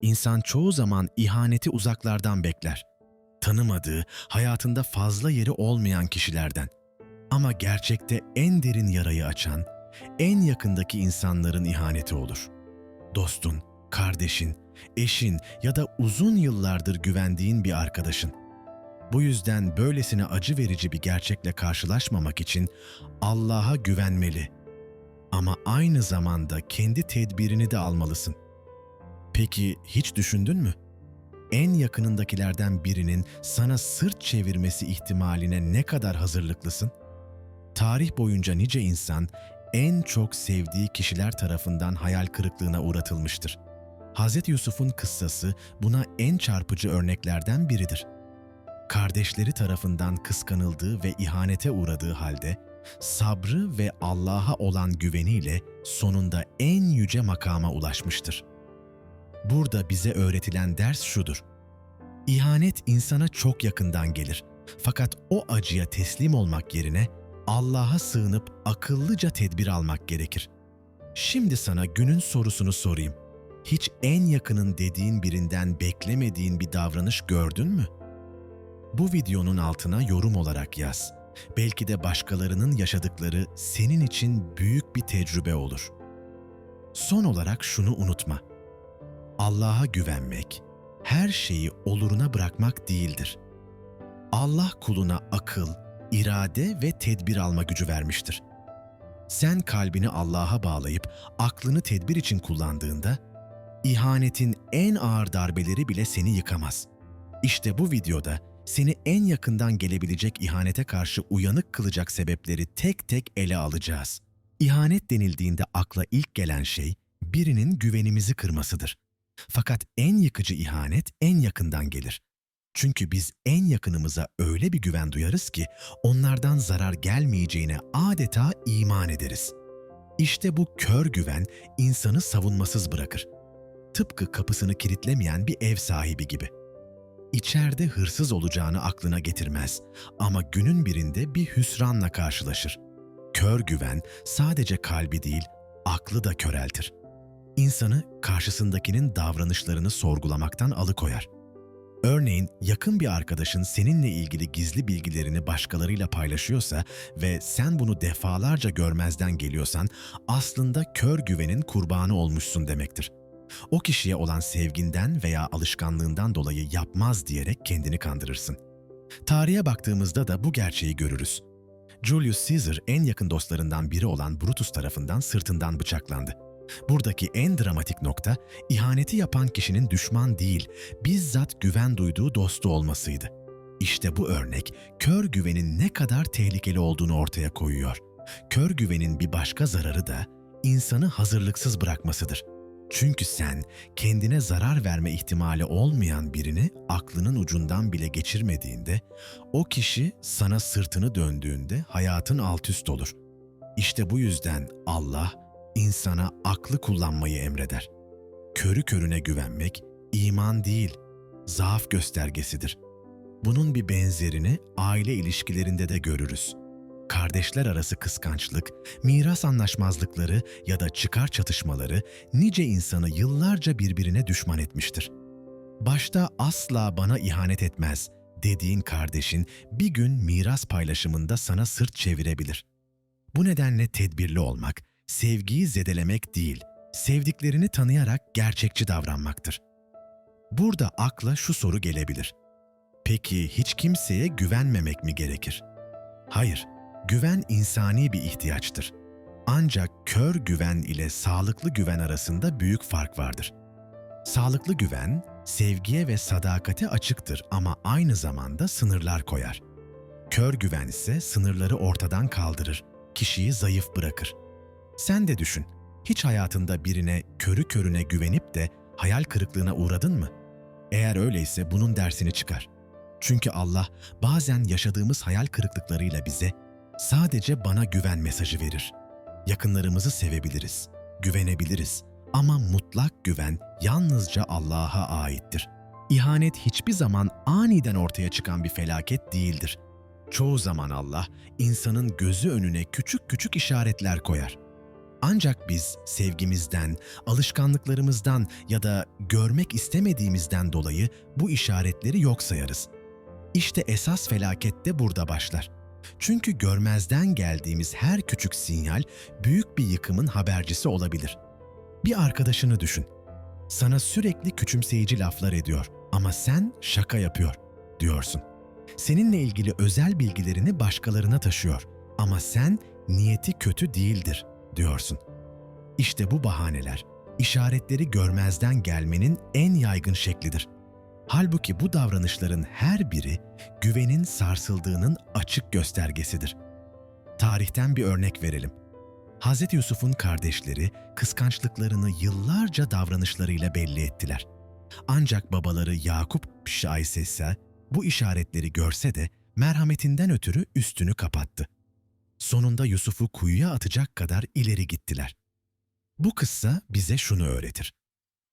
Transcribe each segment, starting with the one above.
İnsan çoğu zaman ihaneti uzaklardan bekler. Tanımadığı, hayatında fazla yeri olmayan kişilerden. Ama gerçekte en derin yarayı açan, en yakındaki insanların ihaneti olur. Dostun, kardeşin, eşin ya da uzun yıllardır güvendiğin bir arkadaşın. Bu yüzden böylesine acı verici bir gerçekle karşılaşmamak için Allah'a güvenmeli. Ama aynı zamanda kendi tedbirini de almalısın. Peki hiç düşündün mü? En yakınındakilerden birinin sana sırt çevirmesi ihtimaline ne kadar hazırlıklısın? Tarih boyunca nice insan en çok sevdiği kişiler tarafından hayal kırıklığına uğratılmıştır. Hz. Yusuf'un kıssası buna en çarpıcı örneklerden biridir. Kardeşleri tarafından kıskanıldığı ve ihanete uğradığı halde sabrı ve Allah'a olan güveniyle sonunda en yüce makama ulaşmıştır. Burada bize öğretilen ders şudur. İhanet insana çok yakından gelir. Fakat o acıya teslim olmak yerine Allah'a sığınıp akıllıca tedbir almak gerekir. Şimdi sana günün sorusunu sorayım. Hiç en yakının dediğin birinden beklemediğin bir davranış gördün mü? Bu videonun altına yorum olarak yaz. Belki de başkalarının yaşadıkları senin için büyük bir tecrübe olur. Son olarak şunu unutma. Allah'a güvenmek, her şeyi oluruna bırakmak değildir. Allah kuluna akıl, irade ve tedbir alma gücü vermiştir. Sen kalbini Allah'a bağlayıp aklını tedbir için kullandığında, ihanetin en ağır darbeleri bile seni yıkamaz. İşte bu videoda seni en yakından gelebilecek ihanete karşı uyanık kılacak sebepleri tek tek ele alacağız. İhanet denildiğinde akla ilk gelen şey birinin güvenimizi kırmasıdır. Fakat en yıkıcı ihanet en yakından gelir. Çünkü biz en yakınımıza öyle bir güven duyarız ki onlardan zarar gelmeyeceğine adeta iman ederiz. İşte bu kör güven insanı savunmasız bırakır. Tıpkı kapısını kilitlemeyen bir ev sahibi gibi. İçeride hırsız olacağını aklına getirmez ama günün birinde bir hüsranla karşılaşır. Kör güven sadece kalbi değil, aklı da köreltir. İnsanı karşısındakinin davranışlarını sorgulamaktan alıkoyar. Örneğin yakın bir arkadaşın seninle ilgili gizli bilgilerini başkalarıyla paylaşıyorsa ve sen bunu defalarca görmezden geliyorsan aslında kör güvenin kurbanı olmuşsun demektir. O kişiye olan sevginden veya alışkanlığından dolayı yapmaz diyerek kendini kandırırsın. Tarihe baktığımızda da bu gerçeği görürüz. Julius Caesar en yakın dostlarından biri olan Brutus tarafından sırtından bıçaklandı. Buradaki en dramatik nokta ihaneti yapan kişinin düşman değil, bizzat güven duyduğu dostu olmasıydı. İşte bu örnek kör güvenin ne kadar tehlikeli olduğunu ortaya koyuyor. Kör güvenin bir başka zararı da insanı hazırlıksız bırakmasıdır. Çünkü sen kendine zarar verme ihtimali olmayan birini aklının ucundan bile geçirmediğinde, o kişi sana sırtını döndüğünde hayatın alt üst olur. İşte bu yüzden Allah insana aklı kullanmayı emreder. Körü körüne güvenmek iman değil, zaaf göstergesidir. Bunun bir benzerini aile ilişkilerinde de görürüz kardeşler arası kıskançlık, miras anlaşmazlıkları ya da çıkar çatışmaları nice insanı yıllarca birbirine düşman etmiştir. Başta asla bana ihanet etmez dediğin kardeşin bir gün miras paylaşımında sana sırt çevirebilir. Bu nedenle tedbirli olmak, sevgiyi zedelemek değil, sevdiklerini tanıyarak gerçekçi davranmaktır. Burada akla şu soru gelebilir. Peki hiç kimseye güvenmemek mi gerekir? Hayır, Güven insani bir ihtiyaçtır. Ancak kör güven ile sağlıklı güven arasında büyük fark vardır. Sağlıklı güven, sevgiye ve sadakate açıktır ama aynı zamanda sınırlar koyar. Kör güven ise sınırları ortadan kaldırır, kişiyi zayıf bırakır. Sen de düşün, hiç hayatında birine körü körüne güvenip de hayal kırıklığına uğradın mı? Eğer öyleyse bunun dersini çıkar. Çünkü Allah bazen yaşadığımız hayal kırıklıklarıyla bize sadece bana güven mesajı verir. Yakınlarımızı sevebiliriz, güvenebiliriz ama mutlak güven yalnızca Allah'a aittir. İhanet hiçbir zaman aniden ortaya çıkan bir felaket değildir. Çoğu zaman Allah insanın gözü önüne küçük küçük işaretler koyar. Ancak biz sevgimizden, alışkanlıklarımızdan ya da görmek istemediğimizden dolayı bu işaretleri yok sayarız. İşte esas felaket de burada başlar. Çünkü görmezden geldiğimiz her küçük sinyal büyük bir yıkımın habercisi olabilir. Bir arkadaşını düşün. Sana sürekli küçümseyici laflar ediyor ama sen şaka yapıyor diyorsun. Seninle ilgili özel bilgilerini başkalarına taşıyor ama sen niyeti kötü değildir diyorsun. İşte bu bahaneler, işaretleri görmezden gelmenin en yaygın şeklidir. Halbuki bu davranışların her biri güvenin sarsıldığının açık göstergesidir. Tarihten bir örnek verelim. Hz. Yusuf'un kardeşleri kıskançlıklarını yıllarca davranışlarıyla belli ettiler. Ancak babaları Yakup Şayse ise bu işaretleri görse de merhametinden ötürü üstünü kapattı. Sonunda Yusuf'u kuyuya atacak kadar ileri gittiler. Bu kıssa bize şunu öğretir.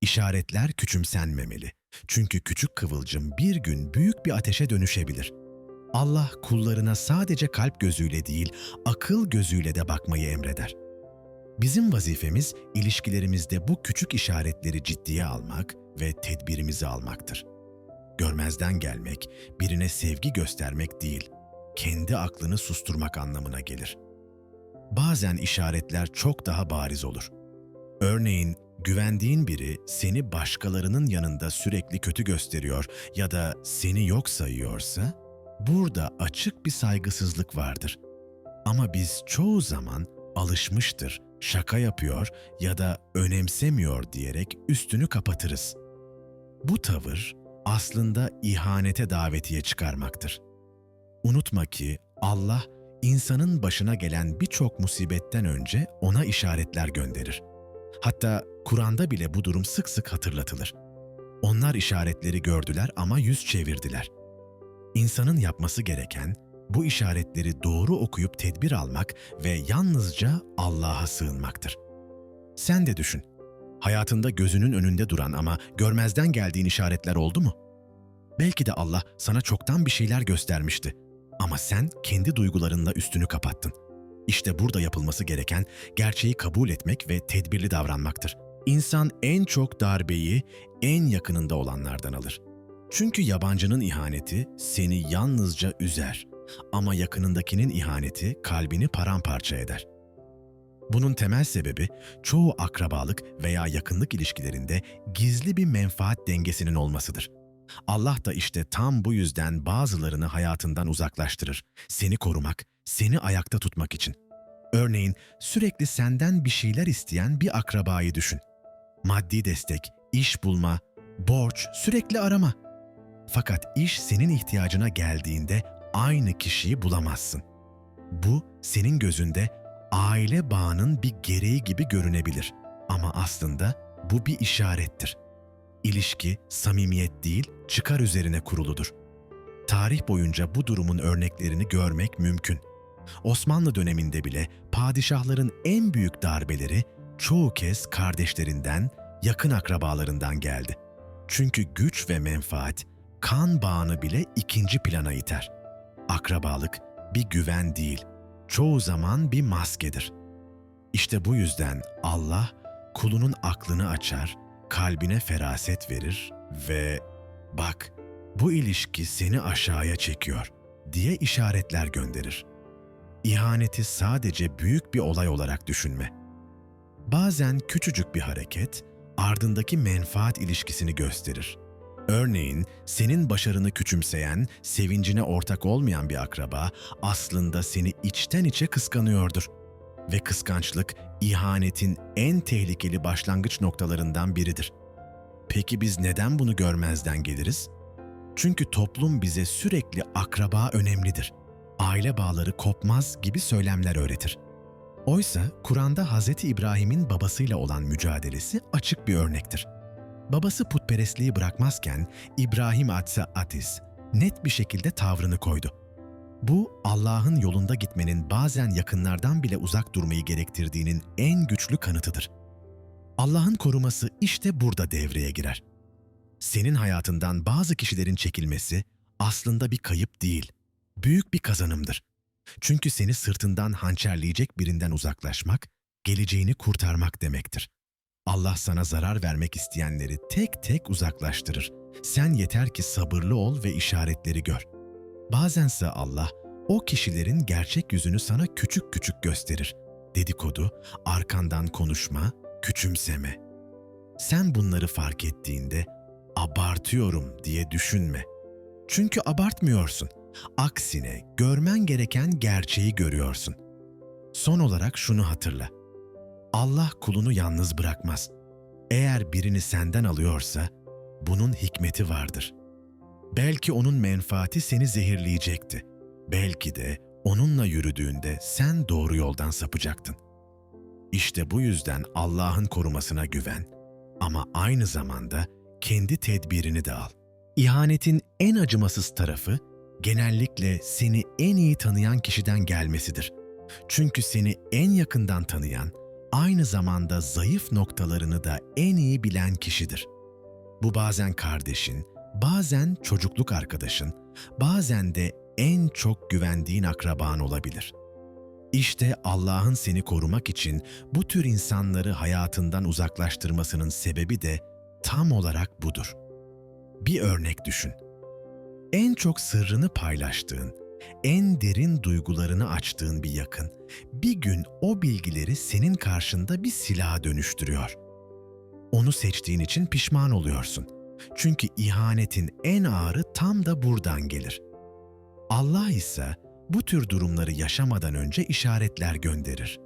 İşaretler küçümsenmemeli. Çünkü küçük kıvılcım bir gün büyük bir ateşe dönüşebilir. Allah kullarına sadece kalp gözüyle değil, akıl gözüyle de bakmayı emreder. Bizim vazifemiz ilişkilerimizde bu küçük işaretleri ciddiye almak ve tedbirimizi almaktır. Görmezden gelmek, birine sevgi göstermek değil, kendi aklını susturmak anlamına gelir. Bazen işaretler çok daha bariz olur. Örneğin güvendiğin biri seni başkalarının yanında sürekli kötü gösteriyor ya da seni yok sayıyorsa, burada açık bir saygısızlık vardır. Ama biz çoğu zaman alışmıştır, şaka yapıyor ya da önemsemiyor diyerek üstünü kapatırız. Bu tavır aslında ihanete davetiye çıkarmaktır. Unutma ki Allah insanın başına gelen birçok musibetten önce ona işaretler gönderir. Hatta Kur'an'da bile bu durum sık sık hatırlatılır. Onlar işaretleri gördüler ama yüz çevirdiler. İnsanın yapması gereken bu işaretleri doğru okuyup tedbir almak ve yalnızca Allah'a sığınmaktır. Sen de düşün. Hayatında gözünün önünde duran ama görmezden geldiğin işaretler oldu mu? Belki de Allah sana çoktan bir şeyler göstermişti ama sen kendi duygularınla üstünü kapattın. İşte burada yapılması gereken gerçeği kabul etmek ve tedbirli davranmaktır. İnsan en çok darbeyi en yakınında olanlardan alır. Çünkü yabancının ihaneti seni yalnızca üzer ama yakınındakinin ihaneti kalbini paramparça eder. Bunun temel sebebi çoğu akrabalık veya yakınlık ilişkilerinde gizli bir menfaat dengesinin olmasıdır. Allah da işte tam bu yüzden bazılarını hayatından uzaklaştırır. Seni korumak, seni ayakta tutmak için. Örneğin sürekli senden bir şeyler isteyen bir akrabayı düşün. Maddi destek, iş bulma, borç, sürekli arama. Fakat iş senin ihtiyacına geldiğinde aynı kişiyi bulamazsın. Bu senin gözünde aile bağının bir gereği gibi görünebilir ama aslında bu bir işarettir. İlişki samimiyet değil, çıkar üzerine kuruludur. Tarih boyunca bu durumun örneklerini görmek mümkün. Osmanlı döneminde bile padişahların en büyük darbeleri çoğu kez kardeşlerinden, yakın akrabalarından geldi. Çünkü güç ve menfaat kan bağını bile ikinci plana iter. Akrabalık bir güven değil, çoğu zaman bir maskedir. İşte bu yüzden Allah kulunun aklını açar, kalbine feraset verir ve bak bu ilişki seni aşağıya çekiyor diye işaretler gönderir. İhaneti sadece büyük bir olay olarak düşünme. Bazen küçücük bir hareket ardındaki menfaat ilişkisini gösterir. Örneğin senin başarını küçümseyen, sevincine ortak olmayan bir akraba aslında seni içten içe kıskanıyordur. Ve kıskançlık ihanetin en tehlikeli başlangıç noktalarından biridir. Peki biz neden bunu görmezden geliriz? Çünkü toplum bize sürekli akraba önemlidir. Aile bağları kopmaz gibi söylemler öğretir. Oysa Kur'an'da Hz. İbrahim'in babasıyla olan mücadelesi açık bir örnektir. Babası putperestliği bırakmazken İbrahim Atsa Atis net bir şekilde tavrını koydu. Bu Allah'ın yolunda gitmenin bazen yakınlardan bile uzak durmayı gerektirdiğinin en güçlü kanıtıdır. Allah'ın koruması işte burada devreye girer. Senin hayatından bazı kişilerin çekilmesi aslında bir kayıp değil, büyük bir kazanımdır. Çünkü seni sırtından hançerleyecek birinden uzaklaşmak geleceğini kurtarmak demektir. Allah sana zarar vermek isteyenleri tek tek uzaklaştırır. Sen yeter ki sabırlı ol ve işaretleri gör. Bazense Allah o kişilerin gerçek yüzünü sana küçük küçük gösterir. Dedikodu, arkandan konuşma, küçümseme. Sen bunları fark ettiğinde abartıyorum diye düşünme. Çünkü abartmıyorsun. Aksine görmen gereken gerçeği görüyorsun. Son olarak şunu hatırla. Allah kulunu yalnız bırakmaz. Eğer birini senden alıyorsa bunun hikmeti vardır. Belki onun menfaati seni zehirleyecekti. Belki de onunla yürüdüğünde sen doğru yoldan sapacaktın. İşte bu yüzden Allah'ın korumasına güven ama aynı zamanda kendi tedbirini de al. İhanetin en acımasız tarafı genellikle seni en iyi tanıyan kişiden gelmesidir. Çünkü seni en yakından tanıyan, aynı zamanda zayıf noktalarını da en iyi bilen kişidir. Bu bazen kardeşin, bazen çocukluk arkadaşın, bazen de en çok güvendiğin akraban olabilir. İşte Allah'ın seni korumak için bu tür insanları hayatından uzaklaştırmasının sebebi de tam olarak budur. Bir örnek düşün. En çok sırrını paylaştığın, en derin duygularını açtığın bir yakın, bir gün o bilgileri senin karşında bir silaha dönüştürüyor. Onu seçtiğin için pişman oluyorsun. Çünkü ihanetin en ağırı tam da buradan gelir. Allah ise bu tür durumları yaşamadan önce işaretler gönderir.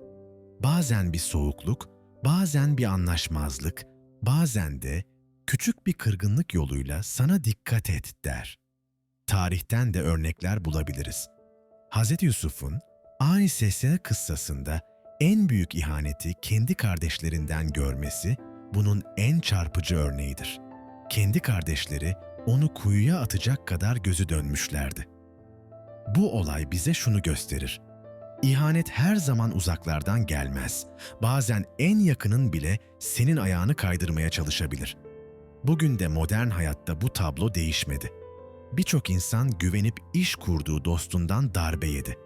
Bazen bir soğukluk, bazen bir anlaşmazlık, bazen de küçük bir kırgınlık yoluyla sana dikkat et der. Tarihten de örnekler bulabiliriz. Hz. Yusuf'un Ani Sesene kıssasında en büyük ihaneti kendi kardeşlerinden görmesi bunun en çarpıcı örneğidir. Kendi kardeşleri onu kuyuya atacak kadar gözü dönmüşlerdi. Bu olay bize şunu gösterir. İhanet her zaman uzaklardan gelmez. Bazen en yakının bile senin ayağını kaydırmaya çalışabilir. Bugün de modern hayatta bu tablo değişmedi. Birçok insan güvenip iş kurduğu dostundan darbe yedi.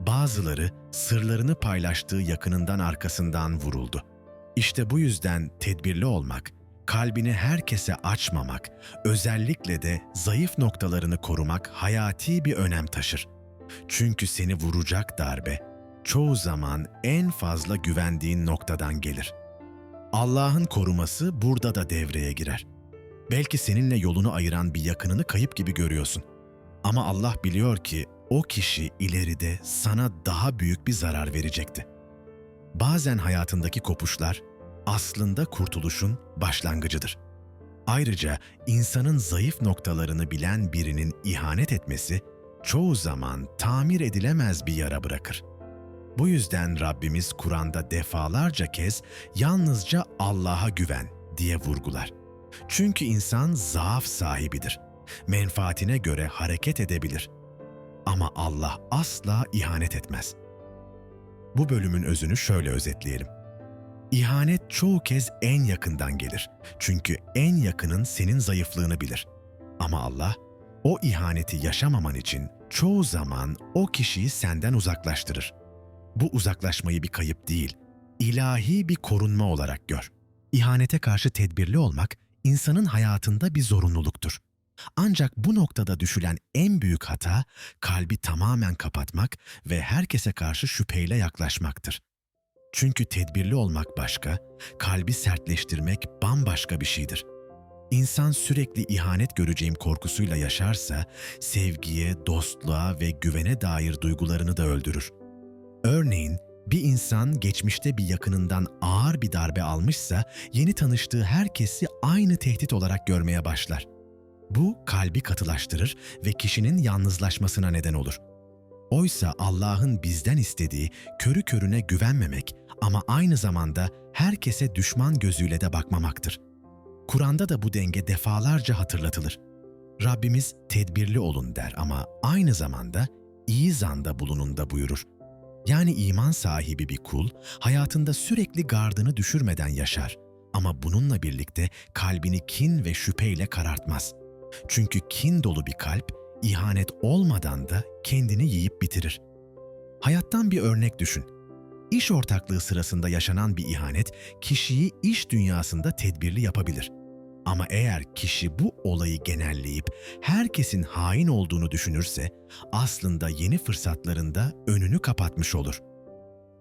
Bazıları sırlarını paylaştığı yakınından arkasından vuruldu. İşte bu yüzden tedbirli olmak, kalbini herkese açmamak, özellikle de zayıf noktalarını korumak hayati bir önem taşır. Çünkü seni vuracak darbe çoğu zaman en fazla güvendiğin noktadan gelir. Allah'ın koruması burada da devreye girer. Belki seninle yolunu ayıran bir yakınını kayıp gibi görüyorsun. Ama Allah biliyor ki o kişi ileride sana daha büyük bir zarar verecekti. Bazen hayatındaki kopuşlar aslında kurtuluşun başlangıcıdır. Ayrıca insanın zayıf noktalarını bilen birinin ihanet etmesi çoğu zaman tamir edilemez bir yara bırakır. Bu yüzden Rabbimiz Kur'an'da defalarca kez yalnızca Allah'a güven diye vurgular. Çünkü insan zaaf sahibidir. Menfaatine göre hareket edebilir. Ama Allah asla ihanet etmez. Bu bölümün özünü şöyle özetleyelim. İhanet çoğu kez en yakından gelir. Çünkü en yakının senin zayıflığını bilir. Ama Allah o ihaneti yaşamaman için çoğu zaman o kişiyi senden uzaklaştırır. Bu uzaklaşmayı bir kayıp değil, ilahi bir korunma olarak gör. İhanete karşı tedbirli olmak insanın hayatında bir zorunluluktur. Ancak bu noktada düşülen en büyük hata kalbi tamamen kapatmak ve herkese karşı şüpheyle yaklaşmaktır. Çünkü tedbirli olmak başka, kalbi sertleştirmek bambaşka bir şeydir. İnsan sürekli ihanet göreceğim korkusuyla yaşarsa, sevgiye, dostluğa ve güvene dair duygularını da öldürür. Örneğin, bir insan geçmişte bir yakınından ağır bir darbe almışsa, yeni tanıştığı herkesi aynı tehdit olarak görmeye başlar. Bu kalbi katılaştırır ve kişinin yalnızlaşmasına neden olur. Oysa Allah'ın bizden istediği körü körüne güvenmemek ama aynı zamanda herkese düşman gözüyle de bakmamaktır. Kur'an'da da bu denge defalarca hatırlatılır. Rabbimiz tedbirli olun der ama aynı zamanda iyi zanda bulunun da buyurur. Yani iman sahibi bir kul hayatında sürekli gardını düşürmeden yaşar ama bununla birlikte kalbini kin ve şüpheyle karartmaz. Çünkü kin dolu bir kalp ihanet olmadan da kendini yiyip bitirir. Hayattan bir örnek düşün. İş ortaklığı sırasında yaşanan bir ihanet kişiyi iş dünyasında tedbirli yapabilir. Ama eğer kişi bu olayı genelleyip herkesin hain olduğunu düşünürse aslında yeni fırsatlarında önünü kapatmış olur.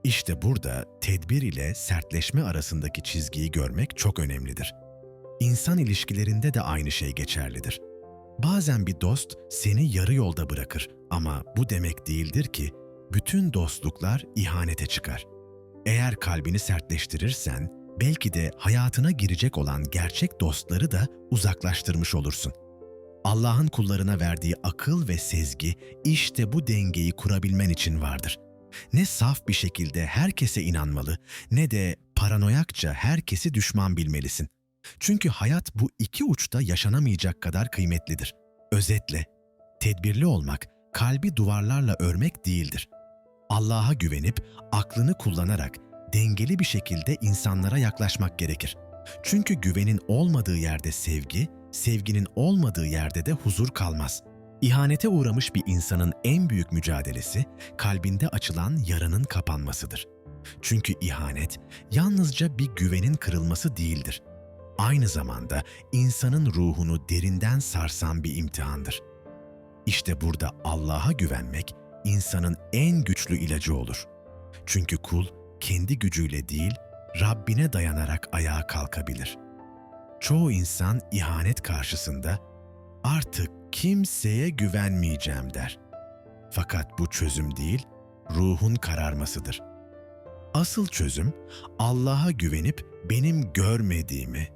İşte burada tedbir ile sertleşme arasındaki çizgiyi görmek çok önemlidir. İnsan ilişkilerinde de aynı şey geçerlidir. Bazen bir dost seni yarı yolda bırakır ama bu demek değildir ki bütün dostluklar ihanete çıkar. Eğer kalbini sertleştirirsen belki de hayatına girecek olan gerçek dostları da uzaklaştırmış olursun. Allah'ın kullarına verdiği akıl ve sezgi işte bu dengeyi kurabilmen için vardır. Ne saf bir şekilde herkese inanmalı ne de paranoyakça herkesi düşman bilmelisin. Çünkü hayat bu iki uçta yaşanamayacak kadar kıymetlidir. Özetle, tedbirli olmak, kalbi duvarlarla örmek değildir. Allah'a güvenip, aklını kullanarak, dengeli bir şekilde insanlara yaklaşmak gerekir. Çünkü güvenin olmadığı yerde sevgi, sevginin olmadığı yerde de huzur kalmaz. İhanete uğramış bir insanın en büyük mücadelesi, kalbinde açılan yaranın kapanmasıdır. Çünkü ihanet, yalnızca bir güvenin kırılması değildir aynı zamanda insanın ruhunu derinden sarsan bir imtihandır. İşte burada Allah'a güvenmek insanın en güçlü ilacı olur. Çünkü kul kendi gücüyle değil, Rabbine dayanarak ayağa kalkabilir. Çoğu insan ihanet karşısında artık kimseye güvenmeyeceğim der. Fakat bu çözüm değil, ruhun kararmasıdır. Asıl çözüm Allah'a güvenip benim görmediğimi,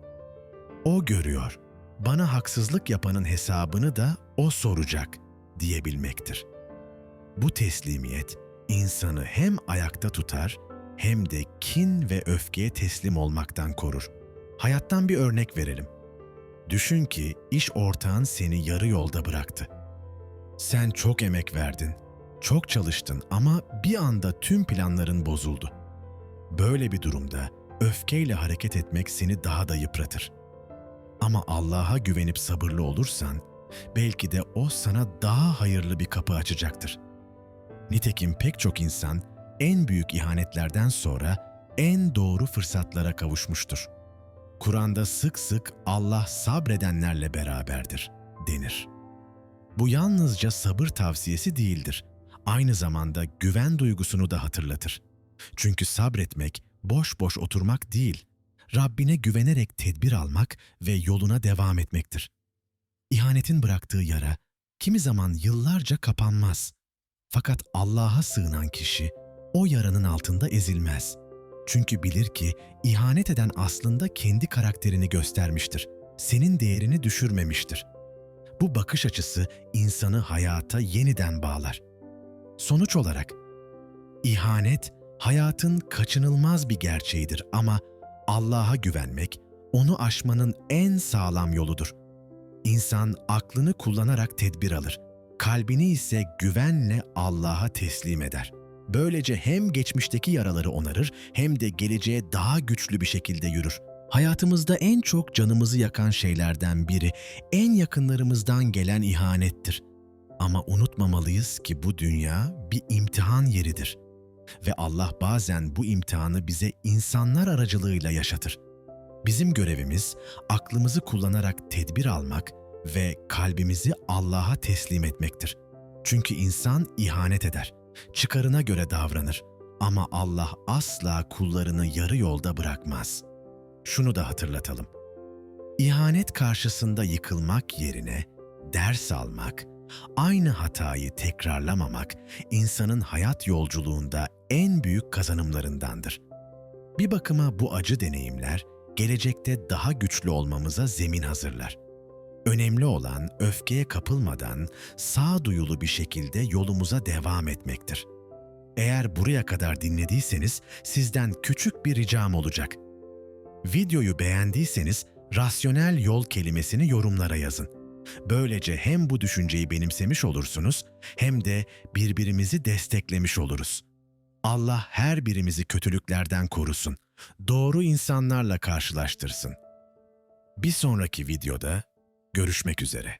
o görüyor. Bana haksızlık yapanın hesabını da o soracak diyebilmektir. Bu teslimiyet insanı hem ayakta tutar hem de kin ve öfkeye teslim olmaktan korur. Hayattan bir örnek verelim. Düşün ki iş ortağın seni yarı yolda bıraktı. Sen çok emek verdin, çok çalıştın ama bir anda tüm planların bozuldu. Böyle bir durumda öfkeyle hareket etmek seni daha da yıpratır. Ama Allah'a güvenip sabırlı olursan, belki de O sana daha hayırlı bir kapı açacaktır. Nitekim pek çok insan en büyük ihanetlerden sonra en doğru fırsatlara kavuşmuştur. Kur'an'da sık sık Allah sabredenlerle beraberdir denir. Bu yalnızca sabır tavsiyesi değildir. Aynı zamanda güven duygusunu da hatırlatır. Çünkü sabretmek boş boş oturmak değil, Rabbine güvenerek tedbir almak ve yoluna devam etmektir. İhanetin bıraktığı yara kimi zaman yıllarca kapanmaz. Fakat Allah'a sığınan kişi o yaranın altında ezilmez. Çünkü bilir ki ihanet eden aslında kendi karakterini göstermiştir. Senin değerini düşürmemiştir. Bu bakış açısı insanı hayata yeniden bağlar. Sonuç olarak ihanet hayatın kaçınılmaz bir gerçeğidir ama Allah'a güvenmek, onu aşmanın en sağlam yoludur. İnsan aklını kullanarak tedbir alır, kalbini ise güvenle Allah'a teslim eder. Böylece hem geçmişteki yaraları onarır hem de geleceğe daha güçlü bir şekilde yürür. Hayatımızda en çok canımızı yakan şeylerden biri en yakınlarımızdan gelen ihanettir. Ama unutmamalıyız ki bu dünya bir imtihan yeridir ve Allah bazen bu imtihanı bize insanlar aracılığıyla yaşatır. Bizim görevimiz aklımızı kullanarak tedbir almak ve kalbimizi Allah'a teslim etmektir. Çünkü insan ihanet eder, çıkarına göre davranır ama Allah asla kullarını yarı yolda bırakmaz. Şunu da hatırlatalım. İhanet karşısında yıkılmak yerine ders almak, aynı hatayı tekrarlamamak insanın hayat yolculuğunda en büyük kazanımlarındandır. Bir bakıma bu acı deneyimler gelecekte daha güçlü olmamıza zemin hazırlar. Önemli olan öfkeye kapılmadan sağduyulu bir şekilde yolumuza devam etmektir. Eğer buraya kadar dinlediyseniz sizden küçük bir ricam olacak. Videoyu beğendiyseniz rasyonel yol kelimesini yorumlara yazın. Böylece hem bu düşünceyi benimsemiş olursunuz hem de birbirimizi desteklemiş oluruz. Allah her birimizi kötülüklerden korusun. Doğru insanlarla karşılaştırsın. Bir sonraki videoda görüşmek üzere.